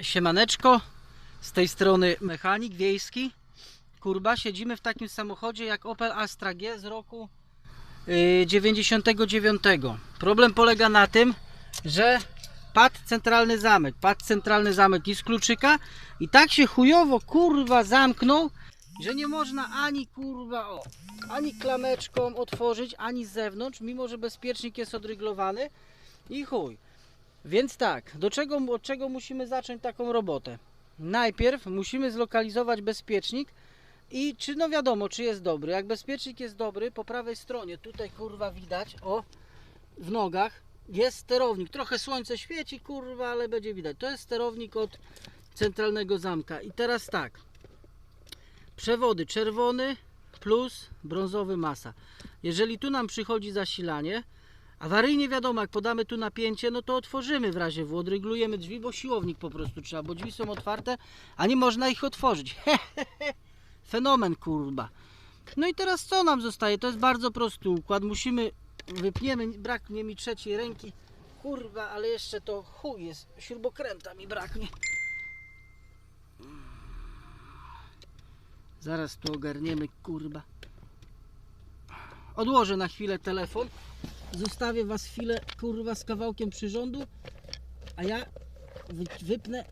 Siemaneczko, z tej strony mechanik wiejski. Kurba, siedzimy w takim samochodzie jak Opel Astra G z roku yy, 99. Problem polega na tym, że padł centralny zamek. Padł centralny zamek i z kluczyka i tak się chujowo kurwa zamknął, że nie można ani kurwa o, ani klameczką otworzyć, ani z zewnątrz, mimo że bezpiecznik jest odryglowany i chuj. Więc tak, do czego, od czego musimy zacząć taką robotę? Najpierw musimy zlokalizować bezpiecznik i czy no wiadomo, czy jest dobry. Jak bezpiecznik jest dobry, po prawej stronie, tutaj kurwa widać, o, w nogach jest sterownik. Trochę słońce świeci, kurwa, ale będzie widać. To jest sterownik od centralnego zamka. I teraz tak, przewody czerwony plus brązowy masa. Jeżeli tu nam przychodzi zasilanie, Awaryjnie wiadomo, jak podamy tu napięcie, no to otworzymy w razie W, odreglujemy drzwi, bo siłownik po prostu trzeba, bo drzwi są otwarte, a nie można ich otworzyć. Fenomen kurwa. No i teraz co nam zostaje? To jest bardzo prosty układ. Musimy, wypniemy, braknie mi trzeciej ręki. Kurwa, ale jeszcze to chuj jest, śrubokręta mi braknie. Zaraz tu ogarniemy, kurwa. Odłożę na chwilę telefon. Zostawię was chwilę kurwa z kawałkiem przyrządu, a ja wy, wypnę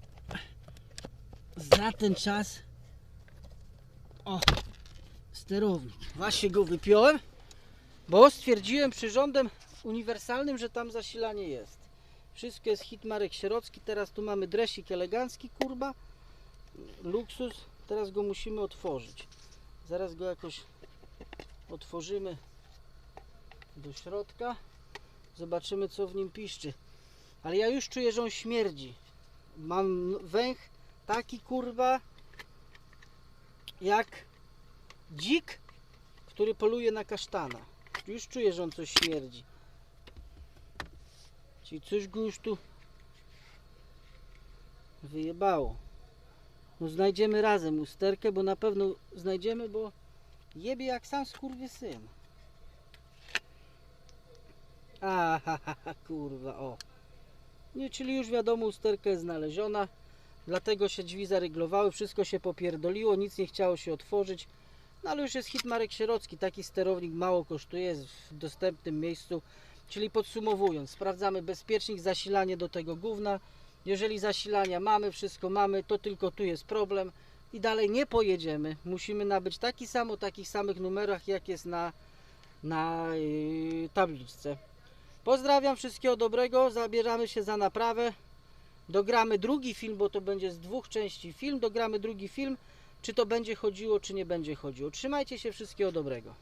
za ten czas o sterownik. Właśnie go wypiąłem, bo stwierdziłem przyrządem uniwersalnym, że tam zasilanie jest. Wszystko jest hit Marek Sierocki. Teraz tu mamy dresik elegancki, kurba. Luksus. Teraz go musimy otworzyć. Zaraz go jakoś otworzymy do środka. Zobaczymy co w nim piszczy. Ale ja już czuję, że on śmierdzi. Mam węch taki kurwa jak dzik, który poluje na kasztana. Już czuję, że on coś śmierdzi. Czyli coś go już tu wyjebało. No znajdziemy razem usterkę, bo na pewno znajdziemy, bo jebie jak sam skurwysyn. A, ha, ha, ha, kurwa, o. Nie, czyli już wiadomo, usterka jest znaleziona. Dlatego się drzwi zaryglowały, wszystko się popierdoliło, nic nie chciało się otworzyć. No ale już jest hit Marek Sierocki, taki sterownik mało kosztuje, jest w dostępnym miejscu. Czyli podsumowując, sprawdzamy bezpiecznik, zasilanie do tego gówna. Jeżeli zasilania mamy, wszystko mamy, to tylko tu jest problem i dalej nie pojedziemy. Musimy nabyć taki sam takich samych numerach, jak jest na, na yy, tabliczce. Pozdrawiam, wszystkiego dobrego. Zabieramy się za naprawę. Dogramy drugi film, bo to będzie z dwóch części film. Dogramy drugi film, czy to będzie chodziło, czy nie będzie chodziło. Trzymajcie się, wszystkiego dobrego.